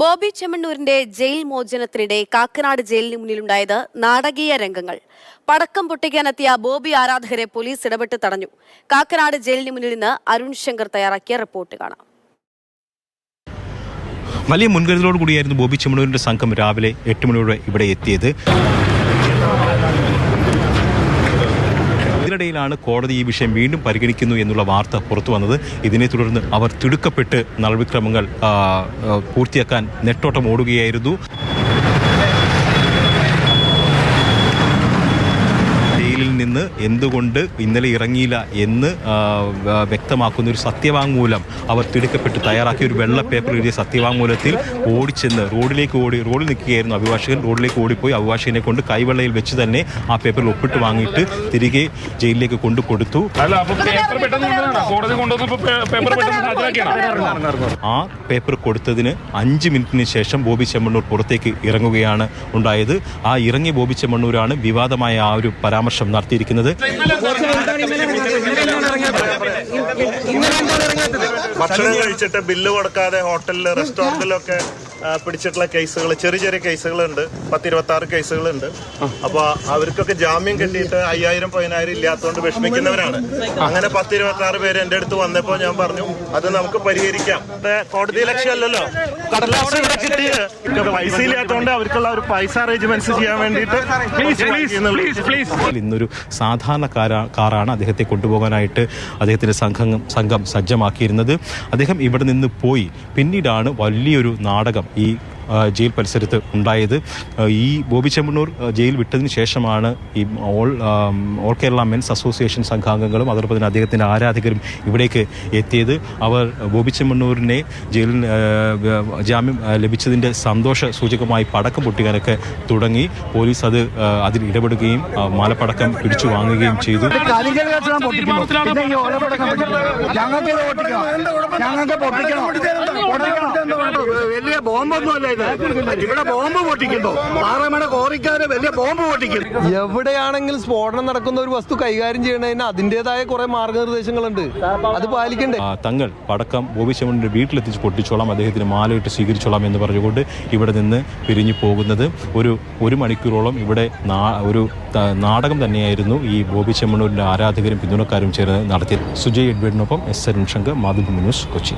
ബോബി ചെമ്മണ്ണൂരിന്റെ ജയിൽ മോചനത്തിനിടെ കാക്കനാട് ജയിലിന് മുന്നിലുണ്ടായത് നാടകീയ രംഗങ്ങൾ. പടക്കം പൊട്ടിക്കാനെത്തിയ ബോബി ആരാധകരെ പോലീസ് ഇടപെട്ട് തടഞ്ഞു. കാക്കനാട് ജയിലിന് മുന്നിൽ നിന്ന് അരുൺ ശങ്കർ തയ്യാറാക്കിയ റിപ്പോർട്ട് കാണാം. വലിയ മുൻകരുതലോട് കൂടിയായിരുന്നു ബോബി ചെമ്മണൂരിന്റെ സംഘം രാവിലെ എട്ട് മണിയോടെ ഇവിടെ എത്തിയത്. ഇതിനിടയിലാണ് കോടതി ഈ വിഷയം വീണ്ടും പരിഗണിക്കുന്നു എന്നുള്ള വാർത്ത പുറത്തു വന്നത്. ഇതിനെ തുടർന്ന് അവർ തിടുക്കപ്പെട്ട് നടപടിക്രമങ്ങൾ പൂർത്തിയാക്കാൻ നെട്ടോട്ടം ഓടുകയായിരുന്നു ജയിലിൽ നിന്ന് എന്തുകൊണ്ട് ഇന്നലെ ഇറങ്ങിയില്ല എന്ന് വ്യക്തമാക്കുന്ന ഒരു സത്യവാങ്മൂലം അവർ തിടുക്കപ്പെട്ട്. തയ്യാറാക്കിയ ഒരു വെള്ള പേപ്പർ എഴുതിയ സത്യവാങ്മൂലത്തിൽ ഓടിച്ചെന്ന് റോഡിലേക്ക് ഓടി റോഡിൽ നിൽക്കുകയായിരുന്നു അഭിഭാഷകൻ. റോഡിലേക്ക് ഓടിപ്പോയി അഭിഭാഷകനെ കൊണ്ട് കൈവെള്ളയിൽ വെച്ച് തന്നെ ആ പേപ്പറിൽ ഒപ്പിട്ട് വാങ്ങിയിട്ട് തിരികെ ജയിലിലേക്ക് കൊണ്ടു കൊടുത്തു. അല്ല പേപ്പർ പെട്ടെന്ന് കൊണ്ടുവരണോ കോടതി കൊണ്ടുവന്നപ്പോ പേപ്പർ പെട്ടെന്ന് ഹാജരാക്കിയാണ്? ആ പേപ്പർ കൊടുത്തതിന് അഞ്ച് മിനിറ്റിന് ശേഷം ബോബി ചെമ്മണ്ണൂർ പുറത്തേക്ക് ഇറങ്ങുകയാണ് ഉണ്ടായത്. ആ ഇറങ്ങിയ ബോബി ചെമ്മണ്ണൂരാണ് വിവാദമായ ആ ഒരു പരാമർശം നടത്തിയിരിക്കുന്നത്. ഭക്ഷണം കഴിച്ചിട്ട് ബില്ല് കൊടുക്കാതെ ഹോട്ടലിൽ റെസ്റ്റോറന്റിലൊക്കെ പിടിച്ചിട്ടുള്ള കേസുകൾ ചെറിയ ചെറിയ കേസുകളുണ്ട് പത്തിരുപത്തി ആറ് കേസുകളുണ്ട് അപ്പൊ അവർക്കൊക്കെ ജാമ്യം കിട്ടിയിട്ട് അയ്യായിരം പതിനായിരം ഇല്ലാത്തതുകൊണ്ട് വിഷമിക്കുന്നവരാണ് അങ്ങനെ പത്തിരുപത്തി ആറ് പേര് എന്റെ അടുത്ത് വന്നപ്പോ ഞാൻ പറഞ്ഞു അത് നമുക്ക് പരിഹരിക്കാം കോടതി ലക്ഷ്യമല്ലല്ലോ കടലാസ് ഇവിടെ കിട്ടിയത് പൈസ ഇല്ലാത്തതുകൊണ്ട് അവർക്കുള്ള ഒരു പൈസ അറേഞ്ച്മെന്റ്സ് ചെയ്യാൻ വേണ്ടിയിട്ട് പ്ലീസ് പ്ലീസ് ഇന്നൊരു സാധാരണ കാറാണ് അദ്ദേഹത്തെ കൊണ്ടുപോകാനായിട്ട് അദ്ദേഹത്തിന്റെ സംഘം സംഘം സജ്ജമാക്കിയിരുന്നത്. അദ്ദേഹം ഇവിടെ നിന്ന് പോയി. പിന്നീടാണ് വലിയൊരു നാടകം ഈ ജയിൽ പരിസരത്ത് ഉണ്ടായത് ഈ ബോബി ചെമ്മണ്ണൂർ ജയിൽ വിട്ടതിന് ശേഷമാണ് ഈ all all Kerala men's association സംഘാംഗങ്ങളും അതോടൊപ്പം തന്നെ അദ്ദേഹത്തിന്റെ ആരാധകരും ഇവിടേക്ക് എത്തിയത് അവർ ബോബി ചെമ്മണ്ണൂരിനെ ജയിലിൽ ജാമ്യം ലഭിച്ചതിന്റെ സന്തോഷ സൂചകമായി പടക്കം പൊട്ടിക്കാനൊക്കെ തുടങ്ങി പോലീസ് അത് അതിൽ ഇടപെടുകയും മാലപ്പടക്കം പിടിച്ചു വാങ്ങുകയും ചെയ്തു ഞങ്ങൾക്ക് പൊട്ടിക്കണം ഞങ്ങൾക്ക് പൊട്ടിക്കണം പൊട്ടിക്കണം വലിയ ബോംബൊന്നും അല്ല ഇത് ഇവിടെ ബോംബ് പൊട്ടിക്കുന്നു. പാറമണ കോറിക്കാര് വലിയ ബോംബ് പൊട്ടിക്കുന്നു. എവിടെയാണെങ്കിലും സ്ഫോടനം നടക്കുന്ന ഒരു വസ്തു കൈകാര്യം ചെയ്യണതിന് അതിന്റെതായ കുറെ മാർഗനിർദ്ദേശങ്ങളുണ്ട്. അത് പാലിക്കണ്ടേ? തങ്ങൾ പടക്കം ഗോപിശമന്റെ വീട്ടിലെത്തിച്ച് പൊട്ടിച്ചോളാം. അദ്ദേഹത്തിന് മാലയിട്ട് സ്വീകരിച്ചോളാം എന്ന് പറഞ്ഞുകൊണ്ട് ഇവിടെ നിന്ന് പിരിഞ്ഞു പോകുന്നത് ഒരു ഒരു മണിക്കൂറോളം ഇവിടെ ഒരു നാടകം തന്നെയായിരുന്നു ഈ ബോബി ആരാധകരും പിന്തുണക്കാരും ചേർന്ന് നടത്തിയത്. Sujay എഡ്വേഡിനൊപ്പം S N Shankar Mathrubhumi news Kochi.